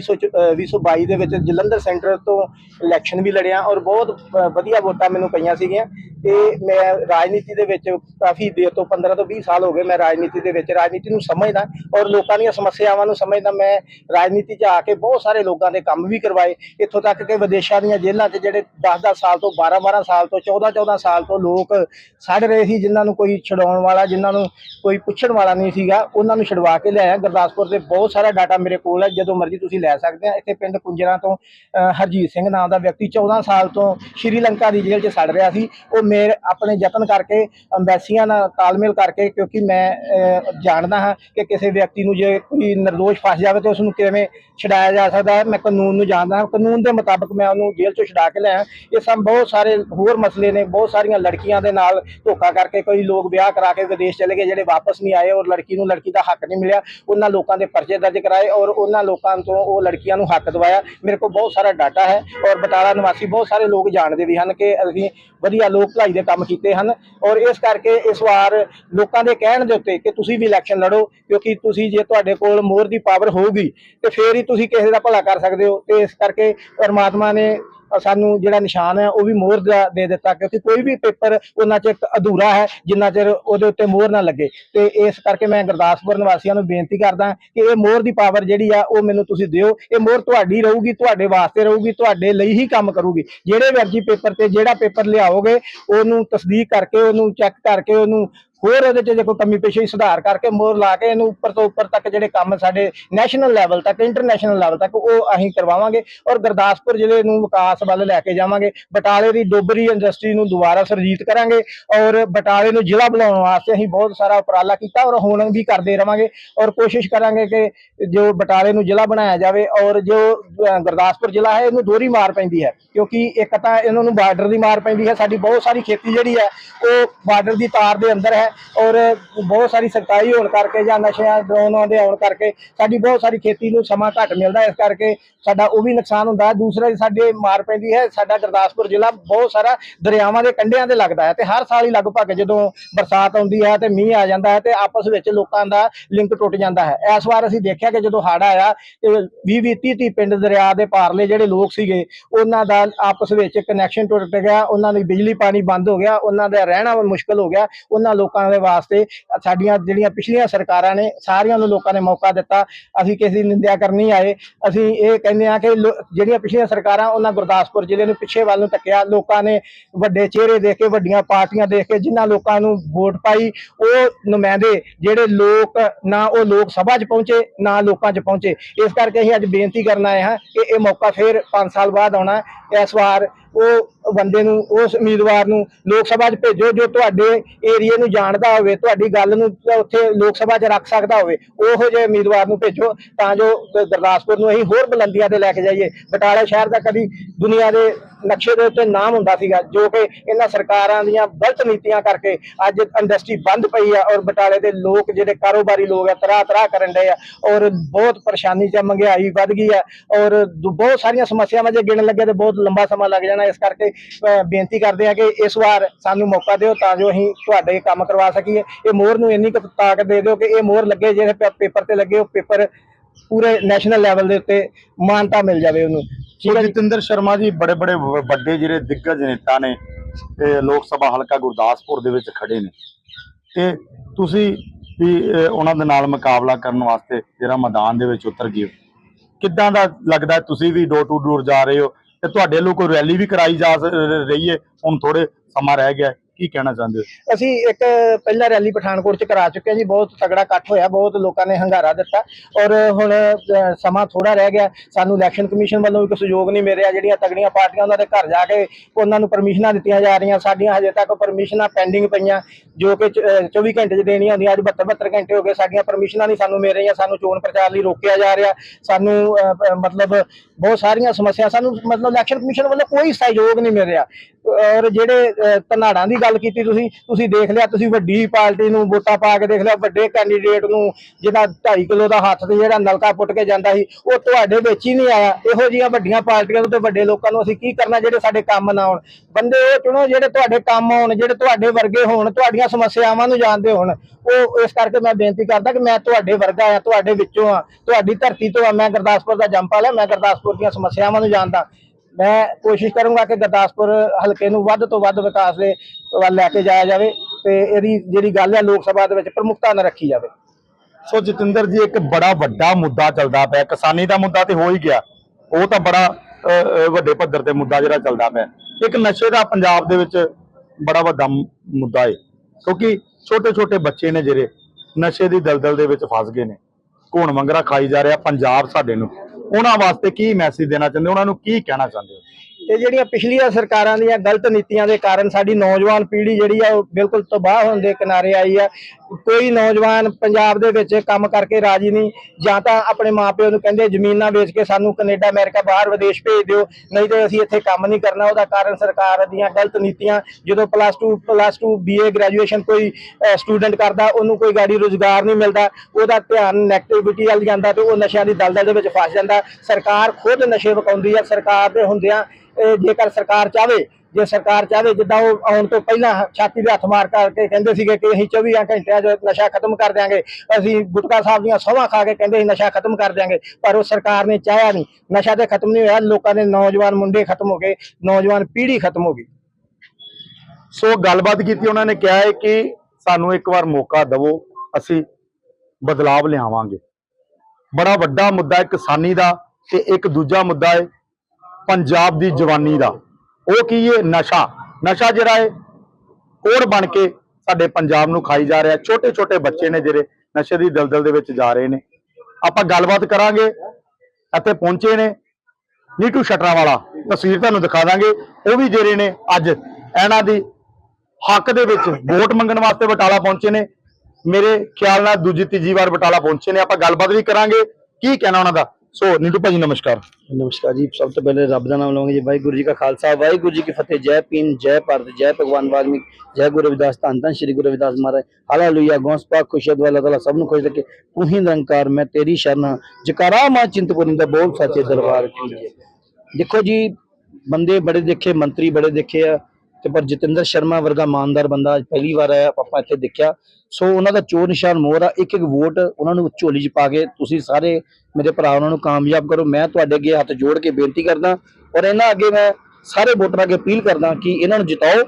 2022 ਦੇ ਵਿੱਚ ਜਲੰਧਰ ਸੈਂਟਰ ਤੋਂ ਇਲੈਕਸ਼ਨ ਵੀ ਲੜਿਆ ਔਰ ਬਹੁਤ ਵਧੀਆ ਵੋਟਾਂ ਮੈਨੂੰ ਪਈਆਂ ਸੀਗੀਆਂ। ਤੇ ਮੈਂ ਰਾਜਨੀਤੀ ਦੇ ਵਿੱਚ ਕਾਫੀ ਦੇਰ ਤੋਂ 15 ਤੋਂ 20 ਸਾਲ ਹੋ ਗਏ ਮੈਂ ਰਾਜਨੀਤੀ ਦੇ ਵਿੱਚ। ਰਾਜਨੀਤੀ ਨੂੰ ਸਮਝਦਾ ਔਰ ਲੋਕਾਂ ਦੀਆਂ ਸਮੱਸਿਆਵਾਂ ਨੂੰ ਸਮਝਦਾ ਮੈਂ ਰਾਜਨੀਤੀ 'ਚ ਆ ਕੇ ਬਹੁਤ ਸਾਰੇ ਲੋਕਾਂ ਦੇ ਕੰਮ ਵੀ ਕਰਵਾਏ। ਇੱਥੋਂ ਤੱਕ ਕਿ ਵਿਦੇਸ਼ਾਂ ਦੀਆਂ ਜੇਲ੍ਹਾਂ 'ਚ ਜਿਹੜੇ 10-10 ਸਾਲ ਤੋਂ 12-12 ਸਾਲ ਤੋਂ 14-14 ਸਾਲ ਤੋਂ ਲੋਕ ਸੜ ਰਹੇ ਸੀ, ਜਿਨ੍ਹਾਂ ਨੂੰ ਕੋਈ ਛਡਾਉਣ ਵਾਲਾ, ਜਿਨ੍ਹਾਂ ਨੂੰ ਕੋਈ ਪੁੱਛਣ ਵਾਲਾ ਨਹੀਂ ਸੀਗਾ, ਉਹਨਾਂ ਨੂੰ ਛਡਵਾ ਕੇ ਲਿਆਇਆ। ਗੁਰਦਾਸਪੁਰ ਦੇ ਬਹੁਤ ਸਾਰਾ ਡਾਟਾ ਮੇਰੇ ਕੋਲ ਹੈ, ਜਦੋਂ ਮਰਜ਼ੀ ਤੁਸੀਂ ਲੈ ਸਕਦੇ ਆ ਇੱਥੇ ਪਿੰਡ ਕੁੰਜਰਾ ਤੋਂ ਹਰਜੀਤ ਸਿੰਘ ਨਾਮ ਦਾ ਵਿਅਕਤੀ 14 ਸਾਲ ਤੋਂ ਸ਼੍ਰੀਲੰਕਾ ਦੀ ਜੇਲ੍ਹ 'ਚ ਸੜ ਰਿਹਾ ਸੀ। ਉਹ ਮੇਰੇ, ਆਪਣੇ ਯਤਨ ਕਰਕੇ, ਅੰਬੈਸੀਆਂ ਨਾਲ ਤਾਲਮੇਲ ਕਰਕੇ, ਕਿਉਂਕਿ ਮੈਂ ਜਾਣਦਾ ਹਾਂ ਕਿ ਕਿਸੇ ਵਿਅਕਤੀ ਨੂੰ ਜੇ ਕੋਈ ਨਿਰਦੋਸ਼ ਫਸ ਜਾਵੇ ਤਾਂ ਉਸ ਨੂੰ ਕਿਵੇਂ ਛਡਾਇਆ ਜਾ ਸਕਦਾ ਹੈ? ਮੈਂ ਕਾਨੂੰਨ ਨੂੰ ਜਾਣਦਾ ਹਾਂ। ਕਾਨੂੰਨ ਦੇ ਮੁਤਾਬਕ ਮੈਂ ਉਹਨੂੰ ਜੇਲ੍ਹ 'ਚੋਂ ਛਡਾ ਕੇ ਲਿਆਇਆ। ਇਹ ਸਭ ਬਹੁਤ ਸਾਰੇ ਹੋਰ ਮਸਲੇ ਨੇ। ਬਹੁਤ ਸਾਰੀਆਂ ਲੜਕੀਆਂ ਦੇ ਨਾਲ ਧੋਖਾ ਕਰਕੇ ਕੋਈ ਲੋਕ ਵਿਆਹ ਕਰਾ ਕੇ ਵਿਦੇਸ਼ ਚਲੇ ਗਏ, ਜਿਹੜੇ ਵਾਪਸ ਨਹੀਂ ਆਏ ਔਰ ਲੜਕੀ ਨੂੰ ਲੜਕੀ ਦਾ ਹੱਕ ਨਹੀਂ ਮਿਲਿਆ। ਉਹਨਾਂ ਲੋਕਾਂ ਦੇ ਪਰਚੇ ਦਰਜ ਕਰਾਏ ਔਰ ਉਹਨਾਂ ਲੋਕਾਂ ਤੋਂ ਉਹ ਲੜਕੀਆਂ ਨੂੰ ਹੱਕ ਦਵਾਇਆ। ਮੇਰੇ ਕੋਲ ਬਹੁਤ ਸਾਰਾ ਡਾਟਾ ਹੈ ਔਰ ਬਟਾਲਾ ਨਿਵਾਸੀ ਬਹੁਤ ਸਾਰੇ ਲੋਕ ਜਾਣਦੇ ਵੀ ਹਨ ਕਿ ਅਸੀਂ ਵਧੀਆ ਲੋਕ ਭਲਾਈ ਦੇ ਕੰਮ ਕੀਤੇ ਹਨ ਔਰ ਇਸ ਕਰਕੇ ਇਸ ਵਾਰ ਲੋਕਾਂ ਦੇ ਕਹਿਣ ਦੇ ਉੱਤੇ ਕਿ ਤੁਸੀਂ ਵੀ ਇਲੈਕਸ਼ਨ ਲੜੋ ਕਿਉਂਕਿ ਤੁਸੀਂ ਜੇ ਤੁਹਾਡੇ ਕੋਲ ਮੋਰ ਦੀ ਪਾਵਰ ਹੋਊਗੀ ਤੇ ਫੇਰ ਹੀ ਤੁਸੀਂ ਕਿਸੇ ਦਾ ਭਲਾ ਕਰ ਸਕਦੇ ਹੋ ਤੇ ਇਸ ਕਰਕੇ ਪਰਮਾਤਮਾ ਨੇ ਸਾਨੂੰ ਜਿਹੜਾ ਨਿਸ਼ਾਨ ਹੈ ਉਹ ਵੀ ਮੋਹਰ ਦਾ ਦੇ ਦਿੱਤਾ ਕਿਉਂਕਿ ਕੋਈ ਵੀ ਪੇਪਰ ਉਹਨਾਂ ਚ ਅਧੂਰਾ ਹੈ, ਜਿੰਨਾ ਚਿਰ ਉਹਦੇ ਉੱਤੇ ਮੋਹਰ ਨਾ ਲੱਗੇ। ਤੇ ਇਸ ਕਰਕੇ ਮੈਂ ਗੁਰਦਾਸਪੁਰ ਨਿਵਾਸੀਆਂ ਨੂੰ ਬੇਨਤੀ ਕਰਦਾ ਕਿ ਇਹ ਮੋਹਰ ਦੀ ਪਾਵਰ ਜਿਹੜੀ ਆ ਉਹ ਮੈਨੂੰ ਤੁਸੀਂ ਦਿਓ। ਇਹ ਮੋਹਰ ਤੁਹਾਡੀ ਰਹੂਗੀ, ਤੁਹਾਡੇ ਵਾਸਤੇ ਰਹੂਗੀ, ਤੁਹਾਡੇ ਲਈ ਹੀ ਕੰਮ ਕਰੂਗੀ। ਜਿਹੜੇ ਵੀ ਪੇਪਰ ਤੇ ਜਿਹੜਾ ਪੇਪਰ ਲਿਆਓਗੇ, ਉਹਨੂੰ ਤਸਦੀਕ ਕਰਕੇ, ਉਹਨੂੰ ਚੈੱਕ ਕਰਕੇ, ਉਹਨੂੰ ਹੋਰ ਉਹਦੇ 'ਚ ਜੇ ਕੋਈ ਕਮੀ ਪੇਸ਼ੀ ਸੁਧਾਰ ਕਰਕੇ ਮੋਰ ਲਾ ਕੇ ਇਹਨੂੰ ਉੱਪਰ ਤੋਂ ਉੱਪਰ ਤੱਕ ਜਿਹੜੇ ਕੰਮ ਸਾਡੇ ਨੈਸ਼ਨਲ ਲੈਵਲ ਤੱਕ ਇੰਟਰਨੈਸ਼ਨਲ ਲੈਵਲ ਤੱਕ, ਉਹ ਅਸੀਂ ਕਰਵਾਵਾਂਗੇ ਔਰ ਗੁਰਦਾਸਪੁਰ ਜ਼ਿਲ੍ਹੇ ਨੂੰ ਵਿਕਾਸ ਵੱਲ ਲੈ ਕੇ ਜਾਵਾਂਗੇ। ਬਟਾਲੇ ਦੀ ਡੋਬਰੀ ਇੰਡਸਟਰੀ ਨੂੰ ਦੁਬਾਰਾ ਸਰਜੀਤ ਕਰਾਂਗੇ ਔਰ ਬਟਾਲੇ ਨੂੰ ਜ਼ਿਲ੍ਹਾ ਬਣਾਉਣ ਵਾਸਤੇ ਅਸੀਂ ਬਹੁਤ ਸਾਰਾ ਉਪਰਾਲਾ ਕੀਤਾ ਔਰ ਹੁਣ ਵੀ ਕਰਦੇ ਰਵਾਂਗੇ ਔਰ ਕੋਸ਼ਿਸ਼ ਕਰਾਂਗੇ ਕਿ ਜੋ ਬਟਾਲੇ ਨੂੰ ਜ਼ਿਲ੍ਹਾ ਬਣਾਇਆ ਜਾਵੇ ਔਰ ਜੋ ਗੁਰਦਾਸਪੁਰ ਜ਼ਿਲ੍ਹਾ ਹੈ, ਇਹਨੂੰ ਦੋਹਰੀ ਮਾਰ ਪੈਂਦੀ ਹੈ। ਕਿਉਂਕਿ ਇੱਕ ਤਾਂ ਇਹਨਾਂ ਨੂੰ ਬਾਰਡਰ ਦੀ ਮਾਰ ਪੈਂਦੀ ਹੈ। ਸਾਡੀ ਬਹੁਤ ਸਾਰੀ ਖੇਤੀ ਜਿਹੜੀ ਹੈ, ਉਹ ਬਾਰਡਰ ਦੀ ਤਾਰ ਦੇ ਅੰਦਰ ਹੈ। ਔਰ ਬਹੁਤ ਸਾਰੀ ਸਖਤਾਈ ਹੋਣ ਕਰਕੇ ਜਾਂ ਨਸ਼ਿਆਂ ਡਰੋਨਾਂ ਦੇ ਆਉਣ ਕਰਕੇ ਸਾਡੀ ਬਹੁਤ ਸਾਰੀ ਖੇਤੀ ਨੂੰ ਸਮਾਂ ਘੱਟ ਮਿਲਦਾ ਇਸ ਕਰਕੇ ਸਾਡਾ ਉਹ ਵੀ ਨੁਕਸਾਨ ਹੁੰਦਾ ਹੈ। ਦੂਸਰਾ ਸਾਡੇ ਮਾਰ ਪੈਂਦੀ ਹੈ। ਸਾਡਾ ਗੁਰਦਾਸਪੁਰ ਜ਼ਿਲ੍ਹਾ ਬਹੁਤ ਸਾਰਾ ਦਰਿਆਵਾਂ ਦੇ ਕੰਢਿਆਂ ਤੇ ਲੱਗਦਾ ਹੈ ਤੇ ਹਰ ਸਾਲ ਹੀ ਲਗਭਗ ਜਦੋਂ ਬਰਸਾਤ ਆਉਂਦੀ ਹੈ ਤੇ ਮੀਂਹ ਆ ਜਾਂਦਾ ਹੈ ਤੇ ਆਪਸ ਵਿੱਚ ਲੋਕਾਂ ਦਾ ਲਿੰਕ ਟੁੱਟ ਜਾਂਦਾ ਹੈ। ਇਸ ਵਾਰ ਅਸੀਂ ਦੇਖਿਆ ਕਿ ਜਦੋਂ ਹੜ੍ਹ ਆਇਆ ਤੇ 20 20 30 30 ਪਿੰਡ ਦਰਿਆ ਦੇ ਪਾਰਲੇ ਜਿਹੜੇ ਲੋਕ ਸੀਗੇ, ਉਹਨਾਂ ਦਾ ਆਪਸ ਵਿੱਚ ਕਨੈਕਸ਼ਨ ਟੁੱਟ ਗਿਆ, ਉਹਨਾਂ ਦੀ ਬਿਜਲੀ ਪਾਣੀ ਬੰਦ ਹੋ ਗਿਆ, ਉਹਨਾਂ ਦਾ ਰਹਿਣਾ ਮੁਸ਼ਕਲ ਹੋ ਗਿਆ, ਉਹਨਾਂ ਲੋਕਾਂ ਦੇ ਵਾਸਤੇ ਸਾਡੀਆਂ ਜਿਹੜੀਆਂ ਪਿਛਲੀਆਂ ਸਰਕਾਰਾਂ ਨੇ, ਸਾਰਿਆਂ ਨੂੰ ਲੋਕਾਂ ਨੇ ਮੌਕਾ ਦਿੱਤਾ। ਅਸੀਂ ਕਿਸੇ ਦੀ ਨਿੰਦਿਆ ਕਰਨੀ ਆਏ। ਅਸੀਂ ਇਹ ਕਹਿੰਦੇ ਆ ਕਿ ਜਿਹੜੀਆਂ ਪਿਛਲੀਆਂ ਸਰਕਾਰਾਂ ਉਹਨਾਂ ਗੁਰਦਾਸਪੁਰ ਜ਼ਿਲ੍ਹੇ ਨੂੰ ਪਿੱਛੇ ਵੱਲ ਨੂੰ ਤੱਕਿਆ ਲੋਕਾਂ ਨੇ ਵੱਡੇ ਚਿਹਰੇ ਦੇਖ ਕੇ, ਵੱਡੀਆਂ ਪਾਰਟੀਆਂ ਦੇਖ ਕੇ, ਜਿਨ੍ਹਾਂ ਲੋਕਾਂ ਨੂੰ ਵੋਟ ਪਾਈ, ਉਹ ਨੁਮਾਇੰਦੇ ਜਿਹੜੇ ਲੋਕ, ਨਾ ਉਹ ਲੋਕ ਸਭਾ 'ਚ ਪਹੁੰਚੇ, ਨਾ ਲੋਕਾਂ 'ਚ ਪਹੁੰਚੇ। ਇਸ ਕਰਕੇ ਅਸੀਂ ਅੱਜ ਬੇਨਤੀ ਕਰਨ ਆਏ ਹਾਂ ਕਿ ਇਹ ਮੌਕਾ ਫੇਰ 5 ਸਾਲ ਬਾਅਦ ਆਉਣਾ। ਇਸ ਵਾਰ ਉਹ ਬੰਦੇ ਨੂੰ, ਉਸ ਉਮੀਦਵਾਰ ਨੂੰ ਲੋਕ ਸਭਾ 'ਚ ਭੇਜੋ, ਜੋ ਤੁਹਾਡੇ ਏਰੀਏ ਨੂੰ ਜਾਣਦਾ ਹੋਵੇ, ਤੁਹਾਡੀ ਗੱਲ ਨੂੰ ਉੱਥੇ ਲੋਕ ਸਭਾ 'ਚ ਰੱਖ ਸਕਦਾ ਹੋਵੇ, ਉਹੋ ਜਿਹੇ ਉਮੀਦਵਾਰ ਨੂੰ ਭੇਜੋ, ਤਾਂ ਜੋ ਗੁਰਦਾਸਪੁਰ ਨੂੰ ਅਸੀਂ ਹੋਰ ਬੁਲੰਦੀਆਂ ਤੇ ਲੈ ਕੇ ਜਾਈਏ। ਬਟਾਲਾ ਸ਼ਹਿਰ ਦਾ ਕਦੀ ਦੁਨੀਆ ਦੇ ਨਕਸ਼ੇ ਦੇ ਉੱਤੇ ਨਾਮ ਹੁੰਦਾ ਸੀਗਾ ਜੋ ਕਿ ਇਹਨਾਂ ਸਰਕਾਰਾਂ ਦੀਆਂ ਗਲਤ ਨੀਤੀਆਂ ਕਰਕੇ ਅੱਜ ਇੰਡਸਟਰੀ ਬੰਦ ਪਈ ਆ ਔਰ ਬਟਾਲੇ ਦੇ ਲੋਕ ਜਿਹੜੇ ਕਾਰੋਬਾਰੀ ਲੋਕ ਆ ਤਰਾ ਤਰਾ ਕਰਨ ਡਏ ਆ ਔਰ ਬਹੁਤ ਪਰੇਸ਼ਾਨੀ ਚ ਮਹਿੰਗਾਈ ਵੱਧ ਗਈ ਆ ਔਰ ਬਹੁਤ ਸਾਰੀਆਂ ਸਮੱਸਿਆਵਾਂ ਜੇ ਗਿਣਨ ਲੱਗੇ ਤੇ ਬਹੁਤ ਲੰਬਾ ਸਮਾਂ ਲੱਗ ਜਾਣਾ ਇਸ ਕਰਕੇ ਅਹ, ਬੇਨਤੀ ਕਰਦੇ ਆ ਕਿ ਇਸ ਵਾਰ ਸਾਨੂੰ ਮੌਕਾ ਦਿਓ ਤਾਂ ਜੋ ਅਸੀਂ ਤੁਹਾਡੇ ਕੰਮ ਕਰਵਾ ਸਕੀਏ। ਇਹ ਮੋਹਰ ਨੂੰ ਇੰਨੀ ਕੁ ਤਾਕਤ ਦੇ ਦਿਓ ਕਿ ਇਹ ਮੋਹਰ ਲੱਗੇ ਜਿਹੜੇ ਪੇਪਰ ਤੇ ਲੱਗੇ ਉਹ ਪੇਪਰ ਪੂਰੇ ਨੈਸ਼ਨਲ ਲੈਵਲ ਦੇ ਉੱਤੇ ਮਾਨਤਾ ਮਿਲ ਜਾਵੇ ਉਹਨੂੰ ਸੋ ਜਤਿੰਦਰ ਸ਼ਰਮਾ ਜੀ ਬੜੇ ਬੜੇ ਵੱਡੇ ਜਿਹੜੇ ਦਿੱਗਜ ਨੇਤਾ ਨੇ ਤੇ ਲੋਕ ਸਭਾ ਹਲਕਾ ਗੁਰਦਾਸਪੁਰ ਦੇ ਵਿੱਚ ਖੜੇ ਨੇ ਤੇ ਤੁਸੀਂ ਵੀ ਉਹਨਾਂ ਦੇ ਨਾਲ ਮੁਕਾਬਲਾ ਕਰਨ ਵਾਸਤੇ ਜਿਹੜਾ ਮੈਦਾਨ ਦੇ ਵਿੱਚ ਉਤਰ ਗਏ ਕਿੱਦਾਂ ਦਾ ਲੱਗਦਾ? ਤੁਸੀਂ ਵੀ ਡੋਰ ਟੂ ਡੋਰ ਜਾ ਰਹੇ ਹੋ ਤੇ ਤੁਹਾਡੇ ਵੱਲੋਂ ਕੋਈ ਰੈਲੀ ਵੀ ਕਰਾਈ ਜਾ ਰਹੀ ਹੈ ਹੁਣ ਥੋੜੇ ਸਮਾਂ ਰਹਿ ਗਿਆ। ਕੀ ਕਹਿਣਾ ਚਾਹੁੰਦੇ ਹੋ? ਅਸੀਂ ਇੱਕ ਪਹਿਲਾ ਰੈਲੀ ਪਠਾਨਕੋਟ ਚ ਕਰਾ ਚੁੱਕੇ ਜੀ, ਬਹੁਤ ਤਗੜਾ ਇਕੱਠ ਹੋਇਆ, ਬਹੁਤ ਲੋਕਾਂ ਨੇ ਹੰਗਾਰਾ ਦਿੱਤਾ ਔਰ ਹੁਣ ਸਮਾਂ ਥੋੜਾ ਰਹਿ ਗਿਆ, ਸਾਨੂੰ ਇਲੈਕਸ਼ਨ ਕਮਿਸ਼ਨ ਵੱਲੋਂ ਵੀ ਕੋਈ ਸਹਿਯੋਗ ਨਹੀਂ ਮਿਲ ਰਿਹਾ, ਜਿਹੜੀਆਂ ਤਗੜੀਆਂ ਪਾਰਟੀਆਂ ਉਹਨਾਂ ਦੇ ਘਰ ਜਾ ਕੇ ਉਹਨਾਂ ਨੂੰ ਪਰਮਿਸ਼ਨਾਂ ਦਿੱਤੀਆਂ ਜਾ ਰਹੀਆਂ, ਸਾਡੀਆਂ ਹਜੇ ਤੱਕ ਪਰਮਿਸ਼ਨਾਂ ਪੈਂਡਿੰਗ ਪਈਆਂ, ਜੋ ਕਿ ਚ- 24 ਘੰਟੇ ਚ ਦੇਣੀਆਂ ਹੁੰਦੀਆਂ, ਅੱਜ 72 72 ਘੰਟੇ ਹੋ ਗਏ, ਸਾਡੀਆਂ ਪਰਮਿਸ਼ਨਾਂ ਨਹੀਂ ਸਾਨੂੰ ਮਿਲ ਰਹੀਆਂ, ਸਾਨੂੰ ਚੋਣ ਪ੍ਰਚਾਰ ਲਈ ਰੋਕਿਆ ਜਾ ਰਿਹਾ, ਸਾਨੂੰ ਮਤਲਬ ਬਹੁਤ ਸਾਰੀਆਂ ਸਮੱਸਿਆ, ਸਾਨੂੰ ਮਤਲਬ ਇਲੈਕਸ਼ਨ ਕਮਿਸ਼ਨ ਵੱਲੋਂ ਕੋਈ ਸਹਿਯੋਗ ਨਹੀਂ ਮਿਲ ਰਿਹਾ ਔਰ ਜਿਹੜੇ ਧਨਾੜਾਂ ਦੀ ਗੱਲ ਕੀਤੀ ਤੁਸੀਂ ਤੁਸੀਂ ਦੇਖ ਲਿਆ, ਤੁਸੀਂ ਵੱਡੀ ਪਾਰਟੀ ਨੂੰ ਵੋਟਾਂ ਪਾ ਕੇ ਦੇਖ ਲਿਆ, ਵੱਡੇ ਕੈਂਡੀਡੇਟ ਨੂੰ ਜਿਹਦਾ 2.5 ਕਿਲੋ ਦਾ ਹੱਥ ਤੇ ਜਿਹੜਾ ਨਲਕਾ ਪੁੱਟ ਕੇ ਜਾਂਦਾ ਸੀ, ਉਹ ਤੁਹਾਡੇ ਵਿੱਚ ਹੀ ਨਹੀਂ ਆਇਆ। ਇਹੋ ਜਿਹੀਆਂ ਵੱਡੀਆਂ ਪਾਰਟੀਆਂ ਨੂੰ ਤੇ ਵੱਡੇ ਲੋਕਾਂ ਨੂੰ ਅਸੀਂ ਕੀ ਕਰਨਾ ਜਿਹੜੇ ਸਾਡੇ ਕੰਮ ਨਾ ਆਉਣ? ਬੰਦੇ ਉਹ ਚੁਣੋ ਜਿਹੜੇ ਤੁਹਾਡੇ ਕੰਮ ਆਉਣ, ਜਿਹੜੇ ਤੁਹਾਡੇ ਵਰਗੇ ਹੋਣ, ਤੁਹਾਡੀਆਂ ਸਮੱਸਿਆਵਾਂ ਨੂੰ ਜਾਣਦੇ ਹੋਣ। ਉਹ ਇਸ ਕਰਕੇ ਮੈਂ ਬੇਨਤੀ ਕਰਦਾ ਕਿ ਮੈਂ ਤੁਹਾਡੇ ਵਰਗਾ ਆ, ਤੁਹਾਡੇ ਵਿੱਚੋਂ ਆ, ਤੁਹਾਡੀ ਧਰਤੀ ਤੋਂ ਆ, ਮੈਂ ਗੁਰਦਾਸਪੁਰ ਦਾ ਜੰਮ ਪਾਲਿਆ ਮੈਂ ਗੁਰਦਾਸਪੁਰ ਦੀਆਂ ਸਮੱਸਿਆਵਾਂ ਨੂੰ ਜਾਣਦਾ। ਮੈਂ ਕੋਸ਼ਿਸ਼ ਕਰੂੰਗਾ ਕਿ ਗੁਰਦਾਸਪੁਰ ਹਲਕੇ ਨੂੰ ਵੱਧ ਤੋਂ ਵੱਧ ਵਿਕਾਸ ਦੇ ਵੱਲ ਲੈ ਕੇ ਜਾਇਆ ਜਾਵੇ ਤੇ ਇਹਦੀ ਜਿਹੜੀ ਗੱਲ ਹੈ ਲੋਕ ਸਭਾ ਦੇ ਵਿੱਚ ਪ੍ਰਮੁੱਖਤਾ ਨਾਲ ਰੱਖੀ ਜਾਵੇ। ਸੋ ਜਤਿੰਦਰ ਜੀ, ਇੱਕ ਬੜਾ ਵੱਡਾ ਮੁੱਦਾ ਚੱਲਦਾ ਪਿਆ। ਕਿਸਾਨੀ ਦਾ ਮੁੱਦਾ ਤੇ ਹੋ ਹੀ ਗਿਆ। ਉਹ ਤਾਂ ਬੜਾ ਵੱਡੇ ਪੱਧਰ ਤੇ ਮੁੱਦਾ ਜਿਹੜਾ ਚੱਲਦਾ ਪਿਆ। ਇੱਕ ਨਸ਼ੇ ਦਾ ਪੰਜਾਬ ਦੇ ਵਿੱਚ ਬੜਾ ਵੱਡਾ ਮੁੱਦਾ ਏ। ਕਿਉਂਕਿ ਛੋਟੇ ਛੋਟੇ ਬੱਚੇ ਨੇ ਜਿਹੜੇ, ਨਸ਼ੇ ਦੀ ਦਲਦਲ ਦੇ ਵਿੱਚ ਫਸ ਗਏ ਨੇ। ਘੋਣ ਮੰਗਰਾ ਖਾਈ ਜਾ ਰਿਹਾ ਪੰਜਾਬ ਸਾਡੇ ਨੂੰ। ਉਹਨਾਂ ਵਾਸਤੇ ਕੀ ਮੈਸੇਜ ਦੇਣਾ ਚਾਹੁੰਦੇ ਹੋ? ਉਹਨਾਂ ਨੂੰ ਕੀ ਕਹਿਣਾ ਚਾਹੁੰਦੇ ਹੋ ਇਹ ਜਿਹੜੀਆਂ ਪਿਛਲੀਆਂ ਸਰਕਾਰਾਂ ਦੀਆਂ ਗਲਤ ਨੀਤੀਆਂ ਦੇ ਕਾਰਨ ਸਾਡੀ ਨੌਜਵਾਨ ਪੀੜ੍ਹੀ ਜਿਹੜੀ ਆ ਉਹ ਬਿਲਕੁਲ ਤਬਾਹ ਹੋਣ ਦੇ ਕਿਨਾਰੇ ਆਈ ਆ। ਕੋਈ ਨੌਜਵਾਨ ਪੰਜਾਬ ਦੇ ਵਿੱਚ ਕੰਮ ਕਰਕੇ ਰਾਜੀ ਨਹੀਂ, ਜਾਂ ਤਾਂ ਆਪਣੇ ਮਾਪਿਓ ਨੂੰ ਕਹਿੰਦੇ ਜ਼ਮੀਨਾਂ ਵੇਚ ਕੇ ਸਾਨੂੰ ਕੈਨੇਡਾ, ਅਮਰੀਕਾ ਬਾਹਰ ਵਿਦੇਸ਼ ਭੇਜ ਦਿਓ, ਨਹੀਂ ਤੇ ਅਸੀਂ ਇੱਥੇ ਕੰਮ ਨਹੀਂ ਕਰਨਾ। ਉਹਦਾ ਕਾਰਨ ਸਰਕਾਰ ਦੀਆਂ ਗਲਤ ਨੀਤੀਆਂ, ਜਦੋਂ ਪਲੱਸ 2 ਪਲੱਸ 2 ਬੀਏ ਗ੍ਰੈਜੂਏਸ਼ਨ ਕੋਈ ਸਟੂਡੈਂਟ ਕਰਦਾ, ਉਹਨੂੰ ਕੋਈ ਗਾੜੀ ਰੋਜ਼ਗਾਰ ਨਹੀਂ ਮਿਲਦਾ। ਉਹਦਾ ਧਿਆਨ ਨੈਗੇਟਿਵਿਟੀ ਵੱਲ ਜਾਂਦਾ ਤੇ ਉਹ ਨਸ਼ਿਆਂ ਦੀ ਦਲਦਲ ਦੇ ਵਿੱਚ ਫਸ ਜਾਂਦਾ। ਸਰਕਾਰ ਖੁਦ ਨਸ਼ੇ ਵਕਾਉਂਦੀ ਆ। ਸਰਕਾਰ ਦੇ ਹੁੰਦਿਆਂ ਜੇਕਰ ਸਰਕਾਰ ਚਾਵੇ, ਜੇ ਸਰਕਾਰ ਚਾਹਵੇ ਜਿੱਦਾਂ ਉਹ ਆਉਣ ਤੋਂ ਪਹਿਲਾਂ ਛਾਤੀ ਦੇ ਹੱਥ ਮਾਰ ਕਰਕੇ ਕਹਿੰਦੇ ਸੀਗੇ ਕਿ ਅਸੀਂ 24 ਘੰਟਿਆਂ 'ਚ ਨਸ਼ਾ ਖਤਮ ਕਰ ਦਿਆਂਗੇ, ਅਸੀਂ ਗੁਟਕਾ ਸਾਹਿਬ ਦੀਆਂ ਸੋਹਾਂ ਖਾ ਕੇ ਕਹਿੰਦੇ ਸੀ ਨਸ਼ਾ ਖਤਮ ਕਰ ਦਿਆਂਗੇ, ਪਰ ਉਹ ਸਰਕਾਰ ਨੇ ਚਾਹਿਆ ਨਹੀਂ। ਨਸ਼ਾ ਤੇ ਖਤਮ ਨਹੀਂ ਹੋਇਆ, ਲੋਕਾਂ ਦੇ ਨੌਜਵਾਨ ਮੁੰਡੇ ਖਤਮ ਹੋ ਗਏ, ਨੌਜਵਾਨ ਪੀੜ੍ਹੀ ਖਤਮ ਹੋ ਗਈ। ਸੋ ਗੱਲਬਾਤ ਕੀਤੀ ਉਹਨਾਂ ਨੇ, ਕਿਹਾ ਹੈ ਕਿ ਸਾਨੂੰ ਇੱਕ ਵਾਰ ਮੌਕਾ ਦਿਵੋ, ਅਸੀਂ ਬਦਲਾਵ ਲਿਆਵਾਂਗੇ। ਬੜਾ ਵੱਡਾ ਮੁੱਦਾ ਹੈ ਕਿਸਾਨੀ ਦਾ ਤੇ ਇੱਕ ਦੂਜਾ ਮੁੱਦਾ ਹੈ ਪੰਜਾਬ ਦੀ ਜਵਾਨੀ ਦਾ। ਉਹ ਕੀ ਹੈ ਨਸ਼ਾ। ਨਸ਼ਾ ਜਿਹੜਾ ਹੈ ਕੋੜ ਬਣ ਕੇ ਸਾਡੇ ਪੰਜਾਬ ਨੂੰ ਖਾਈ ਜਾ ਰਿਹਾ। ਛੋਟੇ ਛੋਟੇ ਬੱਚੇ ਨੇ ਜਿਹੜੇ ਨਸ਼ੇ ਦੀ ਦਲਦਲ ਦੇ ਵਿੱਚ ਜਾ ਰਹੇ ਨੇ। ਆਪਾਂ ਗੱਲਬਾਤ ਕਰਾਂਗੇ ਅਤੇ ਪਹੁੰਚੇ ਨੇ ਨੀਟੂ ਸ਼ਟਰਾਂ ਵਾਲਾ ਤਸਵੀਰ ਤੁਹਾਨੂੰ ਦਿਖਾ ਦਾਂਗੇ। ਉਹ ਵੀ ਜਿਹੜੇ ਨੇ ਅੱਜ ਇਹਨਾਂ ਦੀ ਹੱਕ ਦੇ ਵਿੱਚ ਵੋਟ ਮੰਗਣ ਵਾਸਤੇ ਬਟਾਲਾ ਪਹੁੰਚੇ ਨੇ। ਮੇਰੇ ਖਿਆਲ ਨਾਲ ਦੂਜੀ, ਤੀਜੀ ਵਾਰ ਬਟਾਲਾ ਪਹੁੰਚੇ ਨੇ। ਆਪਾਂ ਗੱਲਬਾਤ ਵੀ ਕਰਾਂਗੇ। ਕੀ ਕਹਿਣਾ ਉਹਨਾਂ ਦਾ? ਸੋ ਨੀਟੂ ਭਾਜੀ, ਨਮਸਕਾਰ। ਨਮਸਕਾਰ ਜੀ। ਸਭ ਤੋਂ ਪਹਿਲੇ ਰੱਬ ਦਾ ਨਾਮ ਲਵਾਂਗੇ ਜੀ। ਵਾਹਿਗੁਰੂ ਜੀ ਕਾ ਖਾਲਸਾ, ਵਾਹਿਗੁਰੂ ਜੀ ਕੀ ਫਤਿਹ। ਜੈ ਭੀਮ, ਜੈ ਭਾਰਤ, ਜੈ ਭਗਵਾਨ ਵਾਲਮੀਕ, ਜੈ ਗੁਰੂ ਰਵਿਦਾਸ ਧੰਨ ਧੰਨ ਸ਼੍ਰੀ ਗੁਰੂ ਰਵਿਦਾਸ ਮਹਾਰਾਜ। ਹਾਲੇਲੂਇਆ, ਗੌਸ ਪਾਕ ਖੁਸ਼ੀਅਤ ਵਾਲਾ ਤਾਲਾ, ਸਭ ਨੂੰ ਖੁਸ਼ ਰੱਖੇ। ਤੂੰ ਹੀ ਨਿਰੰਕਾਰ, ਮੈਂ ਤੇਰੀ ਸ਼ਰਨ। ਹਾਂ। ਜਕਾਰਾ ਮਾਂ ਚਿੰਤਪੁਰਨੀ ਦਾ ਬੋਲ ਸੱਚੇ ਦਰਬਾਰ ਕੀ ਦੇਖੋ ਜੀ, ਬੰਦੇ ਬੜੇ ਦੇਖੇ, ਮੰਤਰੀ ਬੜੇ ਦੇਖੇ ਆ। ਤੇ ਪਰ ਜਤਿੰਦਰ ਸ਼ਰਮਾ ਵਰਗਾ ਇਮਾਨਦਾਰ ਬੰਦਾ ਪਹਿਲੀ ਵਾਰ ਆਇਆ, ਆਪਾਂ ਇੱਥੇ ਦੇਖਿਆ। ਸੋ ਉਹਨਾਂ ਦਾ ਚੋਰ ਨਿਸ਼ਾਨ ਮੋਹਰ ਆ, ਇੱਕ ਇੱਕ ਵੋਟ ਉਹਨਾਂ ਨੂੰ ਝੋਲੀ 'ਚ ਪਾ ਕੇ ਤੁਸੀਂ ਸਾਰੇ ਮੇਰੇ ਭਰਾ ਉਹਨਾਂ ਨੂੰ ਕਾਮਯਾਬ ਕਰੋ। ਮੈਂ ਤੁਹਾਡੇ ਅੱਗੇ ਹੱਥ ਜੋੜ ਕੇ ਬੇਨਤੀ ਕਰਦਾ ਔਰ ਇਹਨਾਂ ਅੱਗੇ ਮੈਂ ਸਾਰੇ ਵੋਟਰਾਂ ਅੱਗੇ ਅਪੀਲ ਕਰਦਾ ਕਿ ਇਹਨਾਂ ਨੂੰ ਜਿਤਾਓ।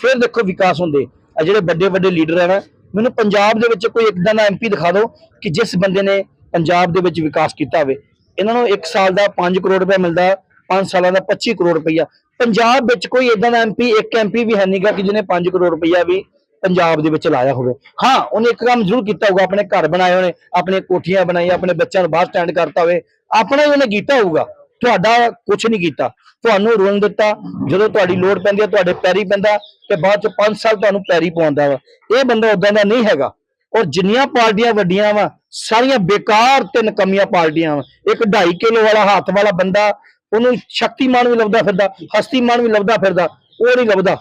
ਫਿਰ ਦੇਖੋ ਵਿਕਾਸ ਹੁੰਦੇ। ਆ ਜਿਹੜੇ ਵੱਡੇ ਵੱਡੇ ਲੀਡਰ ਆ ਨਾ, ਮੈਨੂੰ ਪੰਜਾਬ ਦੇ ਵਿੱਚ ਕੋਈ ਇੱਕਦਾਂ ਦਾ ਐਮਪੀ ਦਿਖਾ ਦਿਓ ਕਿ ਜਿਸ ਬੰਦੇ ਨੇ ਪੰਜਾਬ ਦੇ ਵਿੱਚ ਵਿਕਾਸ ਕੀਤਾ ਹੋਵੇ। ਇਹਨਾਂ ਨੂੰ 1 ਸਾਲ ਦਾ 5 ਕਰੋੜ ਰੁਪਏ ਮਿਲਦਾ। 5 ਸਾਲਾਂ ਦਾ 25 ਕਰੋੜ ਰੁਪਈਆ। ਪੰਜਾਬ ਵਿੱਚ ਕੋਈ ਇਦਾਂ ਦਾ ਐਮਪੀ ਇੱਕ ਐਮਪੀ ਵੀ ਹੈ ਨਹੀਂਗਾ ਕਿ ਜਿਹਨੇ 5 ਕਰੋੜ ਰੁਪਈਆ ਵੀ ਪੰਜਾਬ ਦੇ ਵਿੱਚ ਲਾਇਆ ਹੋਵੇ। ਹਾਂ, ਉਹਨੇ ਇੱਕ ਕੰਮ ਜ਼ਰੂਰ ਕੀਤਾ ਹੋਊਗਾ, ਆਪਣੇ ਘਰ ਬਣਾਏ ਹੋਣੇ ਆਪਣੇ ਕੋਠੀਆਂ ਬਣਾਈਆਂ, ਆਪਣੇ ਬੱਚਿਆਂ ਨੂੰ ਬਾਹਰ ਸਟੈਂਡ ਕਰਤਾ ਹੋਵੇ। ਆਪਣਾ ਹੀ ਉਹਨੇ ਕੀਤਾ ਹੋਊਗਾ। ਤੁਹਾਡਾ ਕੁਝ ਨਹੀਂ ਕੀਤਾ। ਤੁਹਾਨੂੰ ਰੋਣ ਦਿੱਤਾ। ਜਦੋਂ ਤੁਹਾਡੀ ਲੋੜ ਪੈਂਦੀ ਹੈ, ਤੁਹਾਡੇ ਪੈਰੀ ਪੈਂਦਾ ਤੇ ਬਾਅਦ ਚ 5 ਸਾਲ ਤੁਹਾਨੂੰ ਪੈਰੀ ਪਵਾਉਂਦਾ ਵਾ। ਇਹ ਬੰਦਾ ਉਦਾਂ ਦਾ ਨਹੀਂ ਹੈਗਾ। ਔਰ ਜਿੰਨੀਆਂ ਪਾਰਟੀਆਂ ਵੱਡੀਆਂ ਵਾ, ਸਾਰੀਆਂ ਬੇਕਾਰ ਤੇ ਨਕਮੀਆਂ ਪਾਰਟੀਆਂ ਵਾ। ਇੱਕ 2.5 ਕਿਲੋ ਵਾਲਾ, ਹੱਥ ਵਾਲਾ ਬੰਦਾ ਉਹਨੂੰ ਸ਼ਕਤੀਮਾਨ ਵੀ ਲੱਭਦਾ ਫਿਰਦਾ ਹਸਤੀਮਾਨ ਵੀ ਲੱਭਦਾ ਫਿਰਦਾ, ਉਹ ਨਹੀਂ ਲੱਭਦਾ।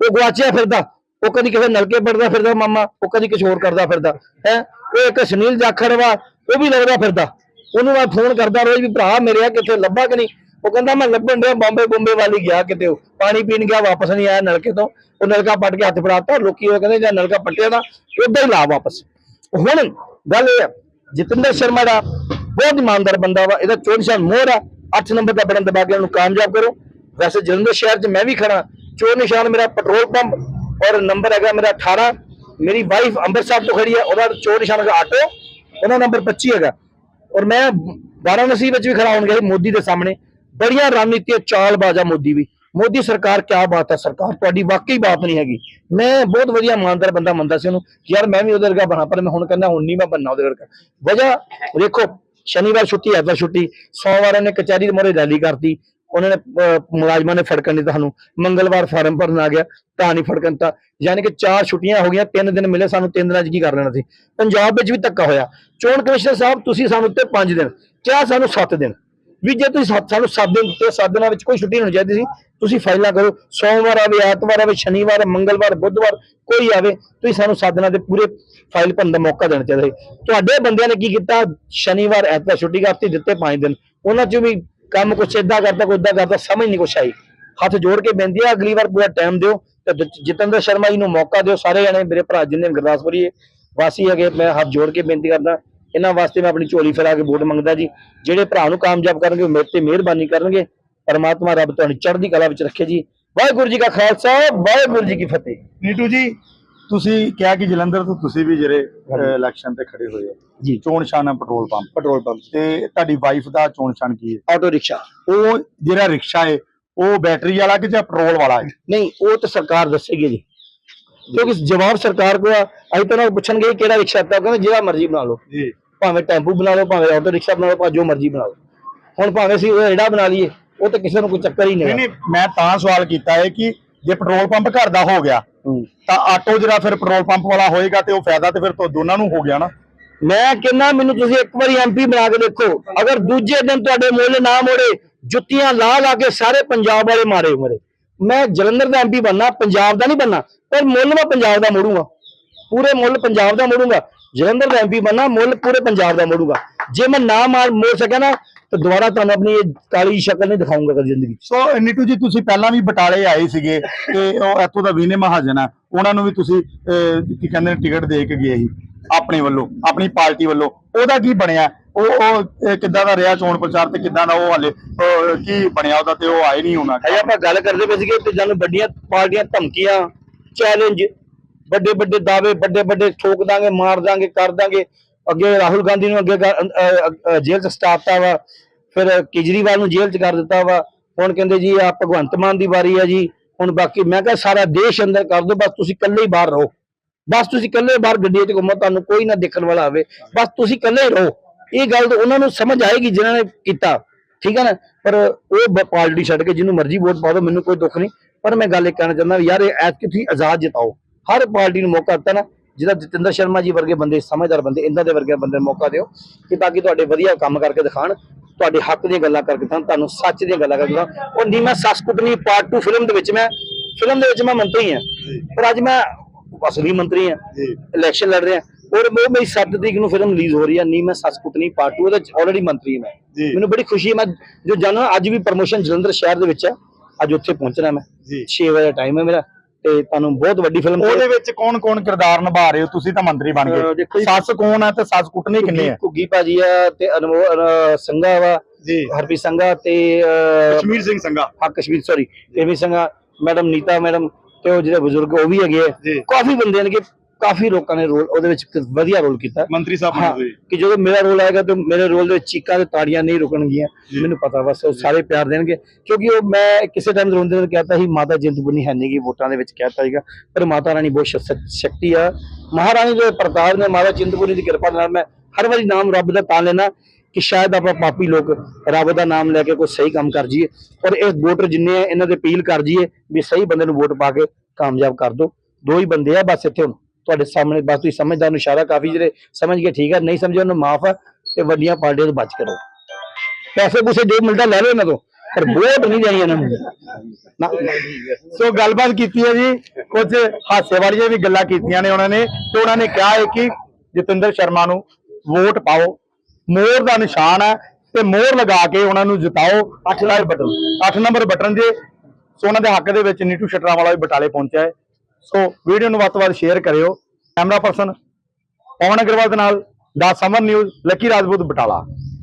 ਉਹ ਗਵਾਚਿਆ ਫਿਰਦਾ, ਉਹ ਕਦੀ ਕਿਸੇ ਨਲਕੇ ਪੜਦਾ ਫਿਰਦਾ ਮਾਮਾ, ਉਹ ਕਦੀ ਕੁਝ ਹੋਰ ਕਰਦਾ ਫਿਰਦਾ, ਹੈ? ਉਹ ਇੱਕ ਸੁਨੀਲ ਜਾਖੜ ਵਾ, ਉਹ ਵੀ ਲੱਭਦਾ ਫਿਰਦਾ। ਉਹਨੂੰ ਮੈਂ ਫੋਨ ਕਰਦਾ ਰੋਜ਼ ਵੀ, ਭਰਾ ਮੇਰੇ ਆ ਕਿੱਥੇ, ਲੱਭਾ ਕਿ ਨਹੀਂ? ਉਹ ਕਹਿੰਦਾ, ਮੈਂ ਲੱਭਣ ਡਿਆ, ਬੰਬੇ ਬੰਬੇ ਵਾਲੀ ਗਿਆ ਕਿਤੇ ਉਹ। ਪਾਣੀ ਪੀਣ ਗਿਆ, ਵਾਪਸ ਨਹੀਂ ਆਇਆ ਨਲਕੇ ਤੋਂ। ਉਹ ਨਲਕਾ ਪੱਟ ਕੇ ਹੱਥ ਫੜਾਤਾ, ਲੋਕੀ ਉਹ ਕਹਿੰਦੇ, ਜਾਂ ਨਲਕਾ ਪੱਟਿਆ ਦਾ ਉਦਾਂ ਹੀ ਲਾ ਵਾਪਸ। ਹੁਣ ਗੱਲ ਇਹ ਆ, ਜਤਿੰਦਰ ਸ਼ਰਮਾ ਦਾ ਬਹੁਤ ਇਮਾਨਦਾਰ ਬੰਦਾ ਵਾ, ਇਹਦਾ ਚੋਣ ਨਿਸ਼ਾਨ ਮੋਹਰ ਆ। 8 ਨੰਬਰ ਦਾ ਬਟਨ ਦਬਾ ਕੇ ਉਹਨੂੰ ਕਾਮਯਾਬ ਕਰੋ। ਵੈਸੇ ਜਲੰਧਰ ਸ਼ਹਿਰ 'ਚ ਮੈਂ ਵੀ ਖੜਾ ਚੋਰ ਨਿਸ਼ਾਨ ਮੇਰਾ ਪੈਟਰੋਲ ਪੰਪ ਔਰ ਨੰਬਰ ਹੈਗਾ ਮੇਰਾ 18 ਮੇਰੀ ਵਾਈਫ ਅੰਮ੍ਰਿਤਸਰ ਤੋਂ ਖੜੀ ਹੈ, ਉਹਦਾ ਚੋਣ ਨਿਸ਼ਾਨ ਹੈਗਾ ਆਟੋ। ਉਹਦਾ ਨੰਬਰ 25 ਹੈਗਾ। ਔਰ ਮੈਂ ਵਾਰਾਣਸੀ ਵਿੱਚ ਵੀ ਖੜਾ ਹੋਣ ਗਿਆ ਮੋਦੀ ਦੇ ਸਾਹਮਣੇ। ਬੜੀਆਂ ਰਣਨੀਤੀਆਂ ਚਾਲਬਾਜ਼ਾ ਮੋਦੀ ਵੀ। ਮੋਦੀ ਸਰਕਾਰ ਕਿਆ ਬਾਤ ਹੈ ਸਰਕਾਰ, ਤੁਹਾਡੀ ਵਾਕਈ ਬਾਤ ਨਹੀਂ ਹੈਗੀ। ਮੈਂ ਬਹੁਤ ਵਧੀਆ ਇਮਾਨਦਾਰ ਬੰਦਾ ਮੰਨਦਾ ਸੀ ਉਹਨੂੰ। ਯਾਰ ਮੈਂ ਵੀ ਉਹਦੇ ਵਰਗਾ ਬਣਾ, ਪਰ ਮੈਂ ਹੁਣ ਕਹਿੰਦਾ ਹੁਣ ਨਹੀਂ ਮੈਂ ਬੰਨਾ ਉਹਦੇ ਵਰਗਾ। ਵਜ੍ਹਾ ਦੇਖੋ ਸ਼ਨੀਵਾਰ ਛੁੱਟੀ ਐਤਵਾਰ ਛੁੱਟੀ। ਸੋਮਵਾਰ ਉਹਨੇ ਕਚਹਿਰੀ ਦੇ ਮੋਰੇ ਰੈਲੀ ਕਰਤੀ। ਉਹਨਾਂ ਨੇ ਅਹ, ਮੁਲਾਜ਼ਮਾਂ ਨੇ ਫੜਕਣ ਨਹੀਂ ਤੁਹਾਨੂੰ ਮੰਗਲਵਾਰ ਫਾਰਮ ਭਰਨ ਆ ਗਿਆ ਤਾਂ ਨਹੀਂ ਫੜਕਣ ਤਾਂ ਯਾਨੀ ਕਿ ਚਾਰ ਛੁੱਟੀਆਂ ਹੋ ਗਈਆਂ ਤਿੰਨ ਦਿਨ ਮਿਲੇ ਸਾਨੂੰ ਤਿੰਨ ਦਿਨਾਂ 'ਚ ਕੀ ਕਰ ਲੈਣਾ ਸੀ? ਪੰਜਾਬ ਵਿੱਚ ਵੀ ਧੱਕਾ ਹੋਇਆ। ਚੋਣ ਕਮਿਸ਼ਨਰ ਸਾਹਿਬ ਤੁਸੀਂ ਸਾਨੂੰ ਉੱਤੇ 5 ਦਿਨ ਕਿਹਾ ਸਾਨੂੰ 7 ਦਿਨ? ਵੀ ਜੇ ਤੁਸੀਂ ਸੱਤ- ਸਾਨੂੰ 7 ਦਿਨ ਤੇ 7 ਦਿਨਾਂ ਵਿੱਚ ਕੋਈ ਛੁੱਟੀ ਨਹੀਂ ਹੋਣੀ ਚਾਹੀਦੀ ਸੀ, ਤੁਸੀਂ ਫਾਈਲਾਂ ਕਰੋ, ਸੋਮਵਾਰ ਆਵੇ, ਐਤਵਾਰ ਆਵੇ, ਸ਼ਨੀਵਾਰ, ਮੰਗਲਵਾਰ, ਬੁੱਧਵਾਰ, ਕੋਈ ਆਵੇ, ਤੁਸੀਂ ਸਾਨੂੰ 7 ਦਿਨਾਂ ਦੇ ਪੂਰੇ ਫਾਈਲ ਭਰਨ ਦਾ ਮੌਕਾ ਦੇਣਾ ਚਾਹੀਦਾ ਸੀ। ਤੁਹਾਡੇ ਬੰਦਿਆਂ ਨੇ ਕੀ ਕੀਤਾ? ਸ਼ਨੀਵਾਰ, ਐਤਵਾਰ ਛੁੱਟੀ ਕਰਤੀ, ਦਿੱਤੇ 5 ਦਿਨ। ਉਹਨਾਂ 'ਚ ਵੀ ਕੰਮ ਕੁਛ ਏਦਾਂ ਕਰਦਾ, ਕੋਈ ਏਦਾਂ ਕਰਦਾ, ਸਮਝ ਨਹੀਂ ਕੁਛ ਆਈ। ਹੱਥ ਜੋੜ ਕੇ ਬੇਨਤੀ ਆ, ਅਗਲੀ ਵਾਰ ਪੂਰਾ ਟਾਈਮ ਦਿਓ ਤੇ ਜਤਿੰਦਰ ਸ਼ਰਮਾ ਜੀ ਨੂੰ ਮੌਕਾ ਦਿਓ। ਸਾਰੇ ਜਣੇ ਮੇਰੇ ਭਰਾ ਜਿੰਨੇ ਗੁਰਦਾਸਪੁਰੀ ਵਾਸੀ ਹੈਗੇ, ਮੈਂ ਹੱਥ ਜੋੜ ਕੇ ਬੇਨਤੀ ਕਰਦਾ ਇਹਨਾਂ ਵਾਸਤੇ ਮੈਂ ਆਪਣੀ ਝੋਲੀ ਫੈਲਾ ਕੇ ਵੋਟ ਮੰਗਦਾ ਜੀ। ਜਿਹੜੇ ਭਰਾ ਨੂੰ ਕਾਮਯਾਬ ਕਰਨਗੇ ਉਹ ਮੇਰੇ ਤੇ ਮਿਹਰਬਾਨੀ ਕਰਨਗੇ ਪਰਮਾਤਮਾ ਰੱਬ ਤੁਹਾਨੂੰ ਚੜ੍ਹਦੀ ਕਲਾ ਵਿੱਚ ਰੱਖੇ ਜੀ। ਵਾਹਿਗੁਰੂ ਜੀ ਕਾ ਖਾਲਸਾ ਵਾਹਿਗੁਰੂ ਜੀ ਕੀ ਫਤਿਹ। ਨੀਟੂ ਜੀ ਤੁਸੀਂ ਕਿਹਾ ਕਿ ਜਲੰਧਰ ਤੋਂ ਤੁਸੀਂ ਵੀ ਜਿਹੜੇ ਇਲੈਕਸ਼ਨ ਤੇ ਖੜੇ ਹੋਏ ਹੋ। ਜੀ। ਚੋਣ ਨਿਸ਼ਾਨ ਹੈ ਪੈਟਰੋਲ ਪੰਪ। Petrol pump. ਤੇ ਤੁਹਾਡੀ ਵਾਈਫ ਦਾ ਚੋਣ ਨਿਸ਼ਾਨ ਕੀ ਹੈ? Auto rickshaw. ਉਹ ਜਿਹੜਾ ਰਿਕਸ਼ਾ ਹੈ ਉਹ ਬੈਟਰੀ ਵਾਲਾ ਕਿ ਜਾਂ ਪੈਟਰੋਲ ਵਾਲਾ ਹੈ? ਨਹੀਂ ਉਹ ਤਾਂ ਸਰਕਾਰ ਦੱਸੇਗੀ ਜੀ। ਕਿਉਂਕਿ ਜਵਾਬ ਸਰਕਾਰ ਕੋਲ ਆ ਅਸੀਂ ਤਾਂ ਉਹਨਾਂ ਨੂੰ ਪੁੱਛਣਗੇ ਕਿਹੜਾ ਰਿਕਸ਼ਾ ਤਾਂ ਕਹਿੰਦੇ ਜਿਹੜਾ ਮਰਜ਼ੀ ਬਣਾ ਲਓ। ਜੀ। ਭਾਵੇਂ ਟੈਂਪੂ ਬਣਾ ਲਓ ਭਾਵੇਂ ਆਟੋ ਰਿਕਸ਼ਾ ਬਣਾ ਲਓ ਭਾਵੇਂ ਜੋ ਮਰਜ਼ੀ ਬਣਾ ਲਓ। ਹੁਣ ਭਾਵੇਂ ਅਸੀਂ ਉਹ ਜਿਹੜਾ ਬਣਾ ਲਈਏ ਉਹ ਤਾਂ ਕਿਸੇ ਨੂੰ ਕੋਈ ਚੱਕਰ ਹੀ ਨਹੀਂ ਨਹੀਂ ਮੈਂ ਤਾਂ ਸਵਾਲ ਕੀਤਾ ਹੈ ਕਿ ਜੇ ਪੈਟਰੋਲ ਪੰਪ ਘਰ ਦਾ ਹੋ ਗਿਆ। ਤਾਂ ਆਟੋ ਜਿਹੜਾ ਫਿਰ ਪੈਟਰੋਲ ਪੰਪ ਵਾਲਾ ਹੋਏਗਾ ਤੇ ਉਹ ਫਾਇਦਾ ਤੇ ਫਿਰ ਤੋਂ ਦੋਨਾਂ ਨੂੰ ਹੋ ਗਿਆ ਨਾ? ਮੈਂ ਕਹਿੰਦਾ ਮੈਨੂੰ ਤੁਸੀਂ ਇੱਕ ਵਾਰੀ ਐਮਪੀ ਬਣਾ ਕੇ ਦੇਖੋ ਅਗਰ ਦੂਜੇ ਦਿਨ ਤੁਹਾਡੇ ਮੁੱਲ ਨਾ ਮੋੜੇ ਜੁੱਤੀਆਂ ਲਾ ਲਾ ਕੇ ਸਾਰੇ ਪੰਜਾਬ ਵਾਲੇ ਮਾਰੇ ਮਰੇ। ਮੈਂ ਜਲੰਧਰ ਦਾ ਐਮਪੀ ਬੰਨਾ ਪੰਜਾਬ ਦਾ ਨਹੀਂ ਬੰਨਾ ਪਰ ਮੁੱਲ ਮੈਂ ਪੰਜਾਬ ਦਾ ਮੋੜੂੰਗਾ। ਪੂਰੇ ਮੁੱਲ ਪੰਜਾਬ ਦਾ ਮੋੜੂੰਗਾ। ਜਲੰਧਰ ਦਾ ਐਮਪੀ ਬੰਨਾ ਮੁੱਲ ਪੂਰੇ ਪੰਜਾਬ ਦਾ ਮੋੜੂੰਗਾ। ਜੇ ਮੈਂ ਨਾ ਮਾਰ ਮੋੜ ਸਕਿਆ ਨਾ ਤਾਂ ਦੁਬਾਰਾ ਤੁਹਾਨੂੰ ਆਪਣੀ ਇਹ ਕਾਲੀ ਸ਼ਕਲ ਨਹੀਂ ਦਿਖਾਊਂਗਾ ਕਦੀ ਜ਼ਿੰਦਗੀ 'ਚ। ਸੋ ਨੀਟੂ ਜੀ ਤੁਸੀਂ ਪਹਿਲਾਂ ਵੀ ਬਟਾਲੇ ਆਏ ਸੀਗੇ ਤੇ ਉਹ ਇੱਥੋਂ ਦਾ ਵੀਨੇ ਮਹਾਜਨ ਆ। ਉਹਨਾਂ ਨੂੰ ਵੀ ਤੁਸੀਂ ਕੀ ਕਹਿੰਦੇ ਨੇ ਟਿਕਟ ਦੇ ਕੇ ਗਏ ਸੀ ਆਪਣੇ ਵੱਲੋਂ ਆਪਣੀ ਪਾਰਟੀ ਵੱਲੋਂ। ਉਹਦਾ ਕੀ ਬਣਿਆ? ਉਹ ਉਹ ਕਿੱਦਾਂ ਦਾ ਰਿਹਾ ਚੋਣ ਪ੍ਰਚਾਰ ਤੇ ਕਿੱਦਾਂ ਦਾ ਉਹ ਹਾਲੇ ਕੀ ਬਣਿਆ ਉਹਦਾ ਤੇ ਉਹ ਆਏ ਨਹੀਂ ਹੋਣਾ। ਆਪਾਂ ਗੱਲ ਕਰਦੇ ਪਏ ਸੀਗੇ ਤੇ ਜਾਨੂੰ ਵੱਡੀਆਂ ਪਾਰਟੀਆਂ ਧਮਕੀਆਂ ਚੈਲੰਜ ਵੱਡੇ ਵੱਡੇ ਦਾਅਵੇ, ਵੱਡੇ ਵੱਡੇ ਠੋਕ ਦਾਂਗੇ, ਮਾਰ ਦਾਂਗੇ, ਕਰ ਦਾਂਗੇ। ਅੱਗੇ ਰਾਹੁਲ ਗਾਂਧੀ ਨੂੰ ਅੱਗੇ ਜੇਲ੍ਹ ਚ ਸਟਾਪਤਾ ਵਾ। ਫਿਰ ਕੇਜਰੀਵਾਲ ਨੂੰ ਜੇਲ੍ਹ ਚ ਕਰ ਦਿੱਤਾ ਵਾ। ਹੁਣ ਕਹਿੰਦੇ ਜੀ ਆ ਭਗਵੰਤ ਮਾਨ ਦੀ ਵਾਰੀ ਆ ਜੀ। ਹੁਣ ਬਾਕੀ ਮੈਂ ਕਿਹਾ ਸਾਰਾ ਦੇਸ਼ ਅੰਦਰ ਕਰ ਦੋ ਬਸ ਤੁਸੀਂ ਇਕੱਲੇ ਹੀ ਬਾਹਰ ਰਹੋ। ਬਸ ਤੁਸੀਂ ਇਕੱਲੇ ਬਾਹਰ ਗੱਡੀਆਂ 'ਚ ਘੁੰਮੋ, ਤੁਹਾਨੂੰ ਕੋਈ ਨਾ ਦੇਖਣ ਵਾਲਾ ਆਵੇ ਬਸ ਤੁਸੀਂ ਇਕੱਲੇ ਹੀ ਰਹੋ। ਇਹ ਗੱਲ ਤਾਂ ਉਹਨਾਂ ਨੂੰ ਸਮਝ ਆਏਗੀ ਜਿਨ੍ਹਾਂ ਨੇ ਕੀਤਾ। ਠੀਕ ਹੈ ਨਾ? ਪਰ ਉਹ ਪਾਰਟੀ ਛੱਡ ਕੇ ਜਿਹਨੂੰ ਮਰਜ਼ੀ ਵੋਟ ਪਾ ਦਿਓ, ਮੈਨੂੰ ਕੋਈ ਦੁੱਖ ਨਹੀਂ। ਪਰ ਮੈਂ ਗੱਲ ਇਹ ਕਹਿਣਾ ਚਾਹੁੰਦਾ ਯਾਰ, ਇਹ ਐਤਕੀ ਤੁਸੀਂ ਆਜ਼ਾਦ ਜਿਤਾਓ। ਹਰ ਪਾਰਟੀ ਨੂੰ ਮੌਕਾ ਦਿੱਤਾ ਨਾ ਜਿਹਦਾ ਜਤਿੰਦਰ ਸ਼ਰਮਾ ਜੀ ਵਰਗੇ ਬੰਦੇ ਸਮਝਦਾਰ ਬੰਦੇ ਇਹਨਾਂ ਦੇ ਵਰਗੇ ਬੰਦੇ ਨੂੰ ਮੌਕਾ ਦਿਓ ਕਿ ਤਾਂ ਕਿ ਤੁਹਾਡੇ ਵਧੀਆ ਕੰਮ ਕਰਕੇ ਦਿਖਾਣ ਤੁਹਾਡੇ ਹੱਕ ਦੀਆਂ ਗੱਲਾਂ ਕਰਕੇ ਤਾਂ ਤੁਹਾਨੂੰ ਸੱਚ ਦੀਆਂ ਗੱਲਾਂ ਕਰਕੇ ਤਾਂ ਉਹ ਨੀ ਮੈਂ ਸੱਸ ਕੁੱਟਣੀ ਪਾਰਟ 2 ਫਿਲਮ ਦੇ ਵਿੱਚ ਮੈਂ ਫਿਲਮ ਦੇ ਵਿੱਚ ਮੈਂ ਮੰਤਰੀ ਹਾਂ। ਪਰ ਅੱਜ ਮੈਂ ਅਸਲੀ ਮੰਤਰੀ ਹਾਂ। ਇਲੈਕਸ਼ਨ ਲੜ ਰਿਹਾ। ਔਰ ਉਹ ਮੇਰੀ 7 ਤਰੀਕ ਨੂੰ ਫਿਲਮ ਰਿਲੀਜ਼ ਹੋ ਰਹੀ ਹੈ। ਨੀ ਮੈਂ ਸੱਸ ਕੁੱਟਣੀ ਪਾਰਟ 2 ਉਹਦੇ ਆਲਰੇਡੀ ਮੰਤਰੀ ਮੈਂ। ਮੈਨੂੰ ਬੜੀ ਖੁਸ਼ੀ ਹੈ। ਮੈਂ ਜੋ ਜਾਣਾ ਅੱਜ ਵੀ ਪ੍ਰਮੋਸ਼ਨ ਜਲੰਧਰ ਸ਼ਹਿਰ ਦੇ ਵਿੱਚ ਹੈ। ਅੱਜ ਉੱਥੇ ਪਹੁੰਚਣਾ ਮੈਂ। ਜੀ। 6 ਵਜੇ ਟਾਈਮ ਹੈ ਮੇਰਾ। ਤੇ ਤੁਹਾਨੂੰ ਬਹੁਤ ਵੱਡੀ ਫਿਲਮ ਉਹਦੇ ਵਿੱਚ ਕੌਣ ਕੌਣ ਕਿਰਦਾਰ ਨਿਭਾ ਰਹੇ ਹੋ? ਤੁਸੀਂ ਤਾਂ ਮੰਤਰੀ ਬਣ ਗਏ। ਸੱਸ ਕੌਣ ਹੈ ਤੇ ਸੱਸ ਕੁੱਟਣੀ ਕਿੰਨੇ ਹੈ ਘੁੱਗੀ ਭਾਜੀ ਆ ਤੇ ਅਨਮੋਲ ਸੰਘਾ ਵਾ ਜੀ। ਹਰਪ੍ਰੀਤ ਸੰਘਾ ਤੇ ਕਸ਼ਮੀਰ ਸਿੰਘ ਸੰਘਾ। ਹਾਂ Kashmir sorry Avi Sangha. Madam Neeta madam ਤੇ ਉਹ ਜਿਹੜੇ ਬਜ਼ੁਰਗ ਉਹ ਵੀ ਹੈਗੇ। ਆ। ਕਾਫੀ ਬੰਦੇ ਨੇ ਕਿ ਕਾਫੀ ਲੋਕਾਂ ਨੇ ਰੋਲ ਉਹਦੇ ਵਿੱਚ ਇੱਕ ਵਧੀਆ ਰੋਲ ਕੀਤਾ। ਮੰਤਰੀ ਸਾਹਿਬ ਹਾਂ ਬਣੇ ਹੋਏ। ਕਿ ਜਦੋਂ ਮੇਰਾ ਰੋਲ ਆਏਗਾ ਤੇ ਮੇਰੇ ਰੋਲ ਦੇ ਵਿੱਚ ਚੀਕਾਂ ਤੇ ਤਾੜੀਆਂ ਨਹੀਂ ਰੁਕਣਗੀਆਂ। ਮੈਨੂੰ ਪਤਾ ਬਸ ਉਹ ਸਾਰੇ ਪਿਆਰ ਦੇਣਗੇ। ਕਿਉਂਕਿ ਉਹ ਮੈਂ ਕਿਸੇ ਟਾਈਮ ਰੋਂਦੇ ਨੇ ਕਹਤਾ ਸੀ ਮਾਤਾ ਚਿੰਤਪੁਰਨੀ ਹੈ ਨਹੀਂ ਗੀ ਵੋਟਾਂ ਦੇ ਵਿੱਚ ਕਹਿਤਾ ਸੀਗਾ। ਪਰ ਮਾਤਾ ਰਾਣੀ ਬਹੁਤ ਸ਼ਕਤੀ ਆ। ਮਹਾਰਾਣੀ ਦੇ ਪ੍ਰਤਾਪ ਨੇ ਮਾਤਾ ਚਿੰਤਪੁਰਨੀ ਦੀ ਕਿਰਪਾ ਨਾਲ ਮੈਂ ਹਰ ਵਾਰੀ ਨਾਮ ਰੱਬ ਦਾ ਤਾਂ ਲੈਣਾ ਕਿ ਸ਼ਾਇਦ ਆਪਾਂ ਪਾਪੀ ਲੋਕ ਰੱਬ ਦਾ ਨਾਮ ਲੈ ਕੇ ਕੋਈ ਸਹੀ ਕੰਮ ਕਰ ਜਾਈਏ ਔਰ ਇਹ ਵੋਟਰ ਜਿੰਨੇ ਆ ਇਹਨਾਂ ਦੇ ਅਪੀਲ ਕਰ ਜਾਈਏ ਵੀ ਸਹੀ ਬੰਦੇ ਨੂੰ ਵੋਟ ਪਾ ਕੇ ਕਾਮਯਾਬ ਕਰ ਦਿਓ। ਦੋ ਹੀ ਬੰਦੇ ਆ ਬਸ ਇੱਥੇ ਹੁਣ ਤੁਹਾਡੇ ਸਾਹਮਣੇ ਬਸ ਤੁਸੀਂ ਸਮਝਦਾਰ ਨੂੰ ਇਸ਼ਾਰਾ ਕਾਫੀ ਜਿਹੜੇ ਸਮਝ ਗਏ ਠੀਕ ਹੈ ਨਹੀਂ ਸਮਝੇ ਉਹਨੂੰ ਮਾਫ ਹੈ ਤੇ ਵੱਡੀਆਂ ਪਾਰਟੀਆਂ ਤੋਂ ਬਚ ਕੇ ਰਹੋ। ਪੈਸੇ ਪੂਸੇ ਜੋ ਮਿਲਦਾ ਲੈ ਲਓ ਇਹਨਾਂ ਤੋਂ ਪਰ ਵੋਟ ਨਹੀਂ ਦੇਣੀ ਇਹਨਾਂ ਨੂੰ। ਸੋ ਗੱਲਬਾਤ ਕੀਤੀ ਹੈ ਜੀ ਕੁਝ ਹਾਸੇ ਵਾਲੀਆਂ ਵੀ ਗੱਲਾਂ ਕੀਤੀਆਂ ਨੇ ਉਹਨਾਂ ਨੇ ਤੇ ਉਹਨਾਂ ਨੇ ਕਿਹਾ ਹੈ ਕਿ ਜਤਿੰਦਰ ਸ਼ਰਮਾ ਨੂੰ ਵੋਟ ਪਾਓ। ਮੋਹਰ ਦਾ ਨਿਸ਼ਾਨ ਹੈ ਤੇ ਮੋਹਰ ਲਗਾ ਕੇ ਉਹਨਾਂ ਨੂੰ ਜਿਤਾਓ। 8 ਨੰਬਰ ਬਟਨ 8 ਨੰਬਰ ਬਟਨ ਜੇ ਸੋ ਉਹਨਾਂ ਦੇ ਹੱਕ ਦੇ ਵਿੱਚ ਨੀਟੂ ਸ਼ਟਰਾਂ ਵਾਲਾ ਵੀ ਬਟਾਲੇ ਪਹੁੰਚਿਆ ਹੈ। ਸੋ ਵੀਡੀਓ ਨੂੰ ਵੱਧ ਤੋਂ ਵੱਧ ਸ਼ੇਅਰ ਕਰਿਓ। ਕੈਮਰਾ ਪਰਸਨ ਪਵਨ ਅਗਰਵਾਲ ਦੇ ਨਾਲ ਦਾ ਸਮਰ ਨਿਊਜ਼, ਲੱਕੀ ਰਾਜਪੂਤ ਬਟਾਲਾ।